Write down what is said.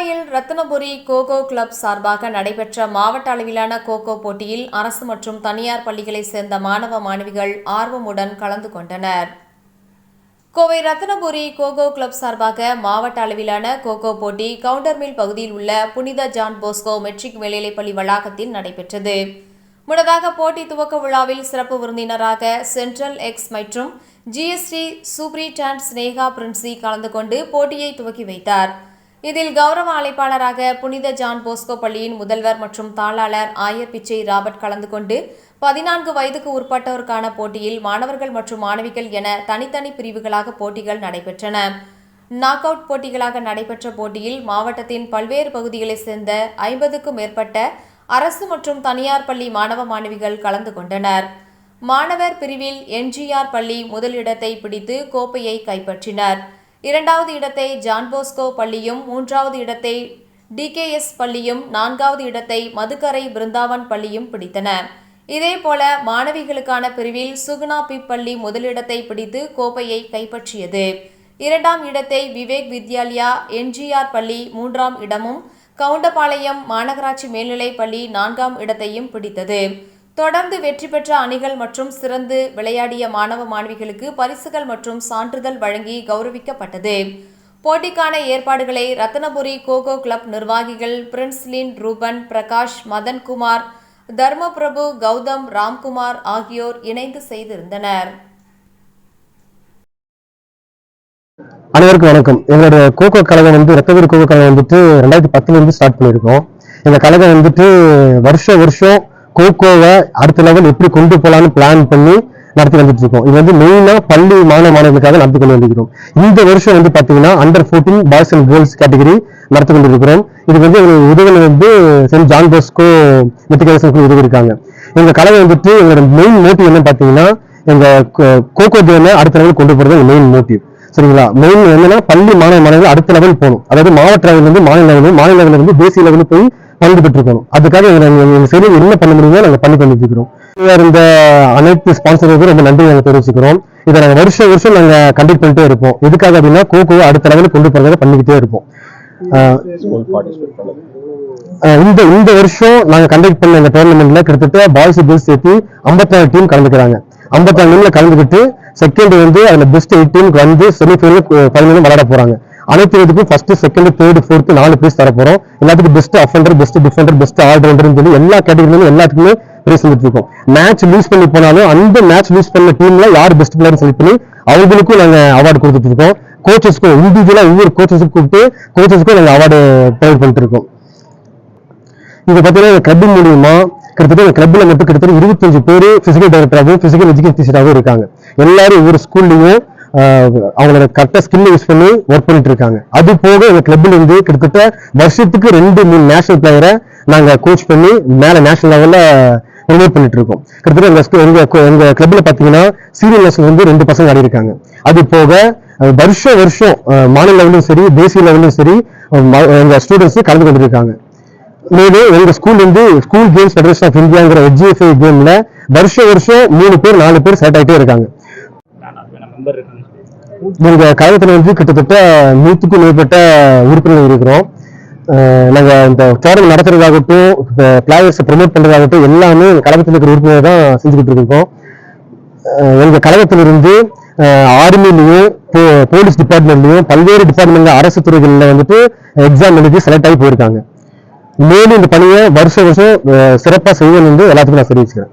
கோவையில் Ratnapura cocoa club சார்பாக நடைபெற்ற மாவட்ட அளவிலான கோகோ போட்டியில் அரசு மற்றும் தனியார் பள்ளிகளைச் சேர்ந்த மாணவ மாணவிகள் ஆர்வமுடன் கலந்து கொண்டனர். கோவை ரத்னபுரி கோகோ கிளப் சார்பாக மாவட்ட அளவிலான கோகோ போட்டி கவுண்டர்மில் பகுதியில் உள்ள புனித ஜான் போஸ்கோ மெட்ரிக் மேல்நிலைப்பள்ளி வளாகத்தில் நடைபெற்றது. முன்னதாக போட்டி துவக்க விழாவில் சிறப்பு விருந்தினராக சென்ட்ரல் எக்ஸ் மற்றும் ஜிஎஸ்டி சூப்ரிடாண்ட் ஸ்னேகா பிரின்சி கலந்து கொண்டு போட்டியை துவக்கி வைத்தார். இதில் கௌரவ அழைப்பாளராக புனித ஜான் போஸ்கோ பள்ளியின் முதல்வர் மற்றும் தாளாளர் ஆயர் பிச்சை ராபர்ட் கலந்து கொண்டு பதினான்கு வயதுக்கு உட்பட்டோருக்கான போட்டியில் மாணவர்கள் மற்றும் மாணவிகள் என தனித்தனி பிரிவுகளாக போட்டிகள் நடைபெற்றன. நாக் அவுட் போட்டிகளாக நடைபெற்ற போட்டியில் மாவட்டத்தின் பல்வேறு பகுதிகளைச் சேர்ந்த ஐம்பதுக்கும் மேற்பட்ட அரசு மற்றும் தனியார் பள்ளி மாணவ மாணவிகள் கலந்து கொண்டனர். மாணவர் பிரிவில் என்ஜிஆர் பள்ளி முதலிடத்தை பிடித்து கோப்பையை கைப்பற்றினர். இரண்டாவது இடத்தை ஜான்போஸ்கோ பள்ளியும் மூன்றாவது இடத்தை டிகேஎஸ் பள்ளியும் நான்காவது இடத்தை மதுக்கரை பிருந்தாவன் பள்ளியும் பிடித்தன. இதேபோல மாணவிகளுக்கான பிரிவில் சுகுணா பி பள்ளி முதலிடத்தை பிடித்து கோப்பையை கைப்பற்றியது. இரண்டாம் இடத்தை விவேக் வித்யாலயா என்ஜிஆர் பள்ளி மூன்றாம் இடமும் கவுண்டபாளையம் மாநகராட்சி மேல்நிலைப் பள்ளி நான்காம் இடத்தையும் பிடித்தது. தொடர்ந்து வெற்றி பெற்ற அணிகள் மற்றும் சிறந்து விளையாடிய மாணவ மாணவிகளுக்கு பரிசுகள் மற்றும் சான்றிதழ் வழங்கி கௌரவிக்கப்பட்டது. போட்டிக்கான ஏற்பாடுகளை ரத்தனபுரி கோகோ கிளப் நிர்வாகிகள் பிரின்ஸ்லின் ரூபன் பிரகாஷ் மதன்குமார் தர்மபிரபு கௌதம் ராம்குமார் ஆகியோர் இணைந்து செய்திருந்தனர். அனைவருக்கும் வணக்கம். எங்களுடைய கோகோ கழகம் வந்து ரத்தபுரி கோகோ கழகம் வந்துட்டு ரெண்டாயிரத்தி பத்துல இருந்து ஸ்டார்ட் பண்ணியிருக்கோம். இந்த கழகம் வந்துட்டு வருஷ வருஷம் கோகோவை அடுத்த லெவல் எப்படி கொண்டு போகலான்னு பிளான் பண்ணி நடத்தி வந்துட்டு இருக்கோம் இது வந்து மெயினா பள்ளி மாணவ மாணவர்களுக்காக நடத்தி கொண்டு வந்திருக்கிறோம். இந்த வருஷம் வந்து பாத்தீங்கன்னா under 14 boys and girls category நடத்தி கொண்டிருக்கிறோம். இது வந்து எங்களுக்கு உதவிகள் வந்து சென்ட் ஜான் போஸ்கோ மெட்ரிகுலேஷனுக்கு உதவி இருக்காங்க எங்க கலவை வந்துட்டு எங்களோட மெயின் மோட்டிவ் என்ன பாத்தீங்கன்னா எங்க கோ- கோகோ தேவை அடுத்த லெவல் கொண்டு போறது எங்க மெயின் மோட்டிவ் சரிங்களா? மெயின் என்னன்னா பள்ளி மாணவ மாணவர்கள் அடுத்த லெவல் போகணும். அதாவது மாவட்ட லெவல் இருந்து மாநில லெவல் மாநில லெவலில் இருந்து தேசிய லெவலில் போய் பங்கு பெற்றுக்கணும் அதுக்காக எங்க எங்க- என்ன பண்ண முடியுமோ நாங்கள் பண்ணி பண்ணிட்டு இந்த அனைத்து ஸ்பான்சர்களுக்கும் ரொம்ப நன்றி நாங்கள் தெரிவிச்சுக்கிறோம். இதை நாங்கள் வருஷம் வருஷம் நாங்கள் கண்டக்ட் பண்ணிட்டே இருப்போம். எதுக்காக அப்படின்னா கோகோ அடுத்த லெவலில் கொண்டு போறதை பண்ணிக்கிட்டே இருப்போம். இந்த இந்த வருஷம் நாங்க கண்டக்ட் பண்ண இந்த டோர்னமெண்ட்ல கிட்டத்தட்ட பாய்ஸ் கேர்ள்ஸ் சேர்த்து 54 டீம் கலந்துக்கிறாங்க. 54 டீம்ல கலந்துக்கிட்டு செகண்ட் வந்து அதுல பெஸ்ட் எயிட் டீமுக்கு வந்து செமிஃபைனல் ஃபைனலும் விளையாட போறாங்க. அனைத்து இதுக்கும் ஃபர்ஸ்ட் செகண்ட் தேர்ட் ஃபோர்த்து நாலு பிரைஸ் தரப்போறோம். எல்லாத்துக்கும் best offender best defender best ஆல்ரவுண்டர்னு சொல்லி எல்லா கேட்டகரியிலும் எல்லாத்துக்குமே பிரைஸ் வந்துருக்கோம் மேட்ச் லூஸ் பண்ணி போனாலும் அந்த மேட்ச் லூஸ் பண்ண டீம்ல யார் பெஸ்ட் பிளேயர் செலக்ட் பண்ணி அவங்களுக்கும் நாங்க அவார்டு கொடுத்துட்டு இருக்கோம். கோச்சஸ்க்கும் இண்டிவிஜுவலா ஒவ்வொரு கோச்சஸுக்கும் கூப்பிட்டு கோச்சஸ்க்கும் நாங்க அவார்டு ப்ரொவைட் பண்ணிட்டு இருக்கோம். இது பார்த்தீங்கன்னா கிளப் மூலியமா கிட்டத்தட்ட கிளப்ல மட்டும் கிட்டத்தட்ட இருபத்தஞ்சு பேர் பிசிக்கல் டைரக்டராகவும் பிசிக்கல் எஜுகேஷன் டீச்சராகவும் இருக்காங்க. எல்லாரும் ஒவ்வொரு ஸ்கூல்லையும் அவங்களோட கரெக்டாக ஸ்கில் யூஸ் பண்ணி ஒர்க் பண்ணிட்டு இருக்காங்க அது போக எங்கள் கிளப்ல இருந்து கிட்டத்தட்ட வருஷத்துக்கு ரெண்டு மூணு நேஷனல் பிளேயரை நாங்கள் கோச் பண்ணி மேலே நேஷனல் லெவலில் ப்ரொமோட் பண்ணிட்டு இருக்கோம் கிட்டத்தட்ட எங்கள் எங்கள் எங்க co- கிளப்ல பாத்தீங்கன்னா சீனியர் நேஷனல் வந்து ரெண்டு பசங்க ஆடி இருக்காங்க அது போக வருஷம் வருஷம் மாநில லெவலும் சரி தேசிய லெவலும் சரி எங்கள் ம- ஸ்டூடெண்ட்ஸ் கலந்து கொண்டிருக்காங்க. மேலும் எங்கள் ஸ்கூல்லேருந்து ஸ்கூல் கேம்ஸ் ஃபெடரேஷன் ஆஃப் இந்தியாங்கிற ஹெச்எஃப்ஐ கேமில் வருஷம் வருஷம் மூணு பேர் நாலு பேர் செலக்ட் ஆயிட்டே இருக்காங்க. எங்கள் கழகத்தில் வந்து கிட்டத்தட்ட நூற்றுக்கும் மேற்பட்ட உறுப்பினர்கள் இருக்கிறோம். நாங்கள் இந்த டோர்னமெண்ட் நடத்துறதாகட்டும் பிளேயர்ஸை ப்ரொமோட் பண்ணுறதாகட்டும் எல்லாமே எங்க கழகத்தில் இருக்கிற உறுப்பினர் தான் செஞ்சுக்கிட்டு இருக்கோம். எங்கள் கழகத்திலிருந்து ஆர்மிலையும் போலீஸ் டிபார்ட்மெண்ட்லையும் பல்வேறு டிபார்ட்மெண்ட்ல அரசு துறைகளில் வந்துட்டு எக்ஸாம் எழுதி செலக்ட் ஆகி போயிருக்காங்க. மேலும் இந்த பணியை வருஷம் வருஷம் சிறப்பாக செய்யணும்னு எல்லாத்துக்கும் நான் தெரிவிச்சுக்கிறேன்.